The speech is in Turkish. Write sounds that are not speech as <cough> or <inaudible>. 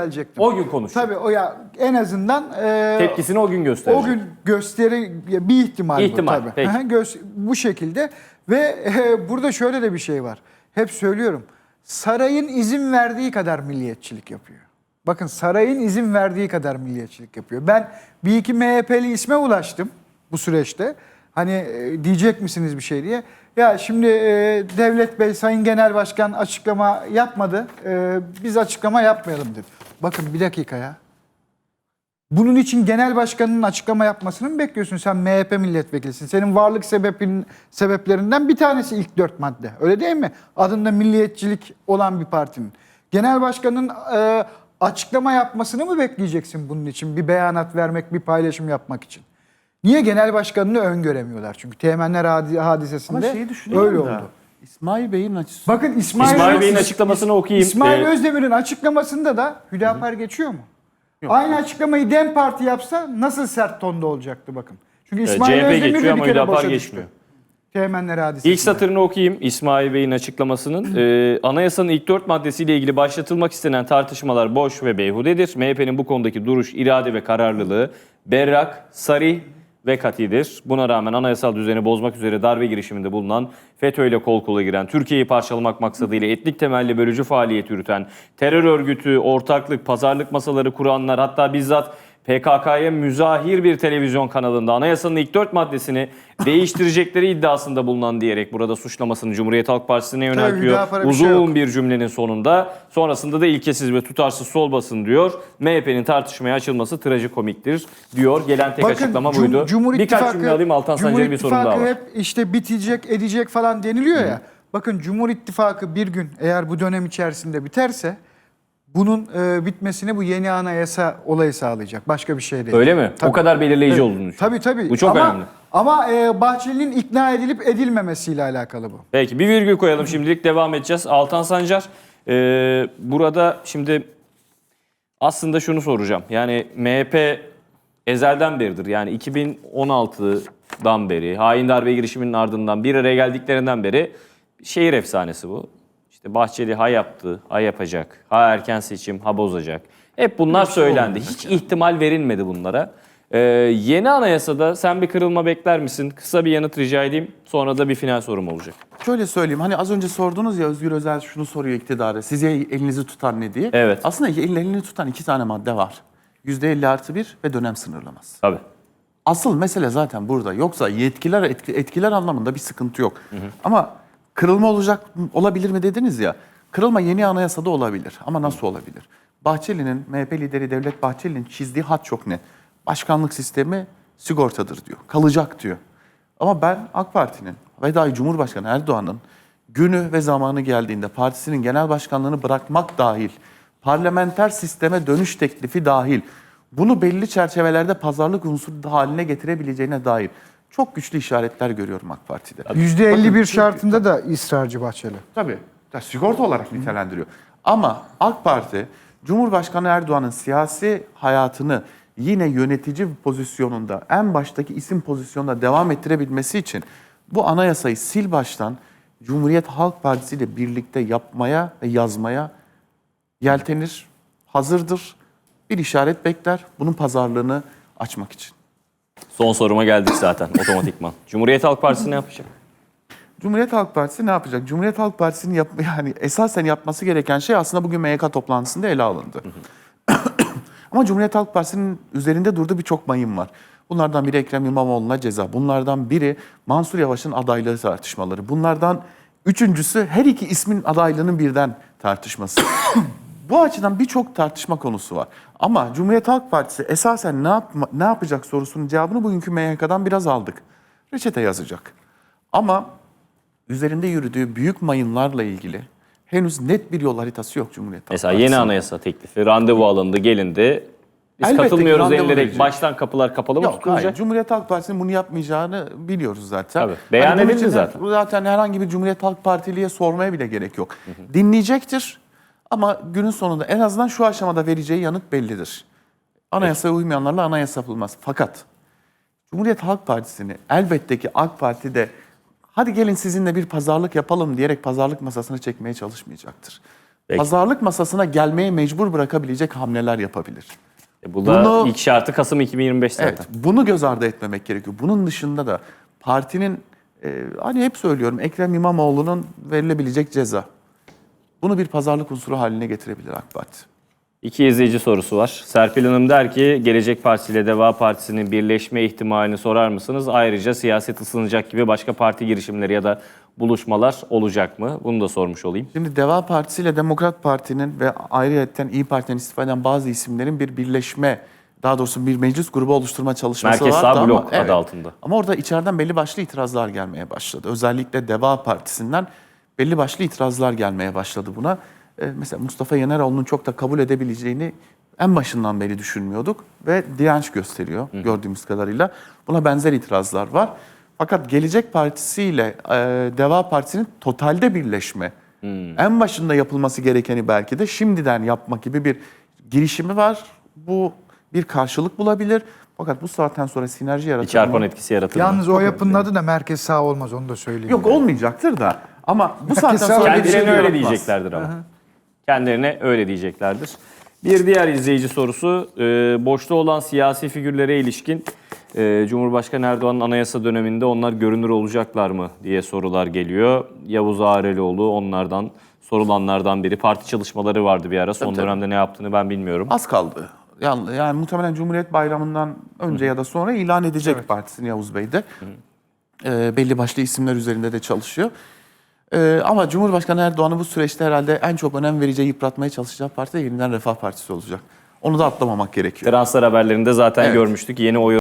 gelecektim. O gün konuşacak. Tabii o ya en azından e, Tepkisini o gün gösterecek. o gün gösteri bir ihtimal, İhtimal, bu tabii. peki. Aha, göz- bu şekilde ve e, burada şöyle de bir şey var. Hep söylüyorum. Sarayın izin verdiği kadar milliyetçilik yapıyor. Bakın sarayın izin verdiği kadar milliyetçilik yapıyor. Ben bir iki MHP'li isme ulaştım bu süreçte. Hani e, diyecek misiniz bir şey diye. Ya şimdi e, Devlet Bey, Sayın Genel Başkan açıklama yapmadı. E, biz açıklama yapmayalım dedi. Bakın bir dakika ya. Bunun için genel başkanının açıklama yapmasını mı bekliyorsun? Sen MHP milletvekilisin. Senin varlık sebebin, sebeplerinden bir tanesi ilk dört madde. Öyle değil mi? Adında milliyetçilik olan bir partinin. Genel başkanın e, açıklama yapmasını mı bekleyeceksin bunun için? Bir beyanat vermek, bir paylaşım yapmak için. Niye genel başkanını öngöremiyorlar? Çünkü Teğmenler hadi- hadisesinde Ama şeyi düşünüyorum öyle da. oldu. İsmail Bey'in açısı. Bakın İsmail, İsmail Bey'in açıklamasını okuyayım. İsmail Ee, Özdemir'in açıklamasında da Hüdapar geçiyor mu? Aynı açıklamayı DEM Parti yapsa nasıl sert tonda olacaktı bakın. Çünkü e, İsmail CHP Özdemir de geçiyor ama Hüdapar geçmiyor. düştü. Teğmenler hadisesinde. İlk satırını okuyayım İsmail Bey'in açıklamasının. Ee, <clears throat> anayasanın ilk dört maddesiyle ilgili başlatılmak istenen tartışmalar boş ve beyhudedir. MHP'nin bu konudaki duruş, irade ve kararlılığı berrak, sarih ve katidir. Buna rağmen anayasal düzeni bozmak üzere darbe girişiminde bulunan, FETÖ ile kol kola giren, Türkiye'yi parçalamak maksadıyla etnik temelli bölücü faaliyet yürüten, terör örgütü, ortaklık, pazarlık masaları kuranlar hatta bizzat PKK'ya müzahir bir televizyon kanalında anayasanın ilk dört maddesini değiştirecekleri iddiasında bulunan diyerek burada suçlamasını Cumhuriyet Halk Partisi'ne yöneltiyor. Bir Uzun şey yok. bir cümlenin sonunda sonrasında da ilkesiz ve tutarsız sol basın diyor. MHP'nin tartışmaya açılması trajikomiktir diyor. Gelen tek açıklama Cum- buydu. Cumhur Birkaç İttifakı- cümle alayım Altan Sancar'a bir sorum daha var. hep işte bitecek, edecek falan deniliyor ya. Bakın Cumhur İttifakı bir gün eğer bu dönem içerisinde biterse bunun e, bitmesini bu yeni anayasa olayı sağlayacak. Başka bir şey değil. Öyle mi? Tabii. O kadar belirleyici Evet. olduğunu düşünüyorum. Tabii tabii. Bu çok ama, önemli. Ama e, Bahçeli'nin ikna edilip edilmemesiyle alakalı bu. Peki bir virgül koyalım şimdilik devam edeceğiz. Altan Sancar e, burada şimdi aslında şunu soracağım. Yani MHP ezelden beridir yani 2016'dan beri hain darbe girişiminin ardından bir araya geldiklerinden beri şehir efsanesi bu. İşte Bahçeli ha yaptı, ha yapacak, ha erken seçim, ha bozacak. Hep bunlar söylendi. Hiç ihtimal verilmedi bunlara. Ee, yeni anayasada sen bir kırılma bekler misin? Kısa bir yanıt rica edeyim. Sonra da bir final sorum olacak. Şöyle söyleyeyim. Hani az önce sordunuz ya Özgür Özel şunu soruyor iktidara. Size elinizi tutan ne diye. Evet. Aslında el- elini tutan iki tane madde var. %50 artı bir ve dönem sınırlaması. Tabii. Asıl mesele zaten burada. Yoksa yetkiler etki- etkiler anlamında bir sıkıntı yok. Ama kırılma olacak olabilir mi dediniz ya. Kırılma yeni anayasada olabilir. Ama nasıl olabilir? Bahçeli'nin, MHP lideri Devlet Bahçeli'nin çizdiği hat çok net. Başkanlık sistemi sigortadır diyor. Kalacak diyor. Ama ben AK Parti'nin ve dahi Cumhurbaşkanı Erdoğan'ın günü ve zamanı geldiğinde partisinin genel başkanlığını bırakmak dahil, parlamenter sisteme dönüş teklifi dahil, bunu belli çerçevelerde pazarlık unsuru haline getirebileceğine dair çok güçlü işaretler görüyorum AK Parti'de. %51 şartında da ısrarcı Bahçeli. Tabii. Ya sigorta olarak nitelendiriyor. Ama AK Parti Cumhurbaşkanı Erdoğan'ın siyasi hayatını yine yönetici pozisyonunda en baştaki isim pozisyonunda devam ettirebilmesi için bu anayasayı sil baştan Cumhuriyet Halk Partisi ile birlikte yapmaya ve yazmaya yeltenir, hazırdır. Bir işaret bekler bunun pazarlığını açmak için. Son soruma geldik zaten otomatikman. <laughs> Cumhuriyet Halk Partisi ne yapacak? Cumhuriyet Halk Partisi ne yapacak? Cumhuriyet Halk Partisi'nin yap <laughs> yani esasen yapması gereken şey aslında bugün MYK toplantısında ele alındı. <coughs> Ama Cumhuriyet Halk Partisi'nin üzerinde durduğu birçok mayın var. Bunlardan biri Ekrem İmamoğlu'na ceza. Bunlardan biri Mansur Yavaş'ın adaylığı tartışmaları. Bunlardan üçüncüsü her iki ismin adaylığının birden tartışması. <coughs> Bu açıdan birçok tartışma konusu var. Ama Cumhuriyet Halk Partisi esasen ne, yapma, ne yapacak sorusunun cevabını bugünkü MYK'dan biraz aldık. Reçete yazacak. Ama üzerinde yürüdüğü büyük mayınlarla ilgili henüz net bir yol haritası yok Cumhuriyet Halk Mesela yeni Partisi'nin. anayasa teklifi, randevu alındı, gelindi. Biz Elbette katılmıyoruz denilerek verecek. baştan kapılar kapalı mı Yok hayır. tutulacak? Cumhuriyet Halk Partisi'nin bunu yapmayacağını biliyoruz zaten. Tabii. Beyan bunun edildi zaten. Zaten herhangi bir Cumhuriyet Halk Partili'ye sormaya bile gerek yok. Dinleyecektir ama günün sonunda en azından şu aşamada vereceği yanıt bellidir. Anayasaya uymayanlarla anayasa yapılmaz. Fakat Cumhuriyet Halk Partisi'ni elbette ki AK Parti'de hadi gelin sizinle bir pazarlık yapalım diyerek pazarlık masasına çekmeye çalışmayacaktır. pazarlık masasına gelmeye mecbur bırakabilecek hamleler yapabilir. E, bu da Bunu- ilk şartı Kasım 2025 zaten. Evet, bunu göz ardı etmemek gerekiyor. Bunun dışında da partinin e, hani hep söylüyorum Ekrem İmamoğlu'nun verilebilecek ceza. Bunu bir pazarlık unsuru haline getirebilir AK Parti. İki izleyici sorusu var. Serpil Hanım der ki Gelecek Partisi ile Deva Partisi'nin birleşme ihtimalini sorar mısınız? Ayrıca siyaset ısınacak gibi başka parti girişimleri ya da buluşmalar olacak mı? Bunu da sormuş olayım. Şimdi Deva Partisi ile Demokrat Parti'nin ve ayrıyeten İyi Parti'den istifa eden bazı isimlerin bir birleşme, daha doğrusu bir meclis grubu oluşturma çalışması Merkez vardı Sağ ama- Blok adı altında. Ama orada içeriden belli başlı itirazlar gelmeye başladı. Özellikle Deva Partisi'nden belli başlı itirazlar gelmeye başladı buna. Ee, mesela Mustafa Yeneroğlu'nun çok da kabul edebileceğini en başından beri düşünmüyorduk ve direnç gösteriyor gördüğümüz kadarıyla. Buna benzer itirazlar var. Fakat Gelecek Partisi ile e, Deva Partisi'nin totalde birleşme, en başında yapılması gerekeni belki de şimdiden yapmak gibi bir girişimi var. Bu bir karşılık bulabilir. Fakat bu saatten sonra sinerji Bir yaratır çarpan mı? etkisi yaratır? Yalnız o yapının adı da merkez sağ olmaz onu da söyleyeyim. Yok olmayacaktır da ama bu saatten sonra bir şey Kendilerine öyle diyeceklerdir ama. Kendilerine öyle diyeceklerdir. Bir diğer izleyici sorusu, e, boşta olan siyasi figürlere ilişkin e, Cumhurbaşkanı Erdoğan'ın anayasa döneminde onlar görünür olacaklar mı diye sorular geliyor. Yavuz Ağrelioğlu onlardan, sorulanlardan biri. Parti çalışmaları vardı bir ara. Son Tabii, tabii. dönemde ne yaptığını ben bilmiyorum. Az kaldı. Yani, yani muhtemelen Cumhuriyet Bayramı'ndan önce ya da sonra ilan edecek partisini Yavuz Bey de. Ee, belli başlı isimler üzerinde de çalışıyor. Ee, ama Cumhurbaşkanı Erdoğan'ın bu süreçte herhalde en çok önem vereceği, yıpratmaya çalışacağı parti de yeniden Refah Partisi olacak. Onu da atlamamak gerekiyor. Transfer haberlerinde zaten Evet. görmüştük. Yeni oy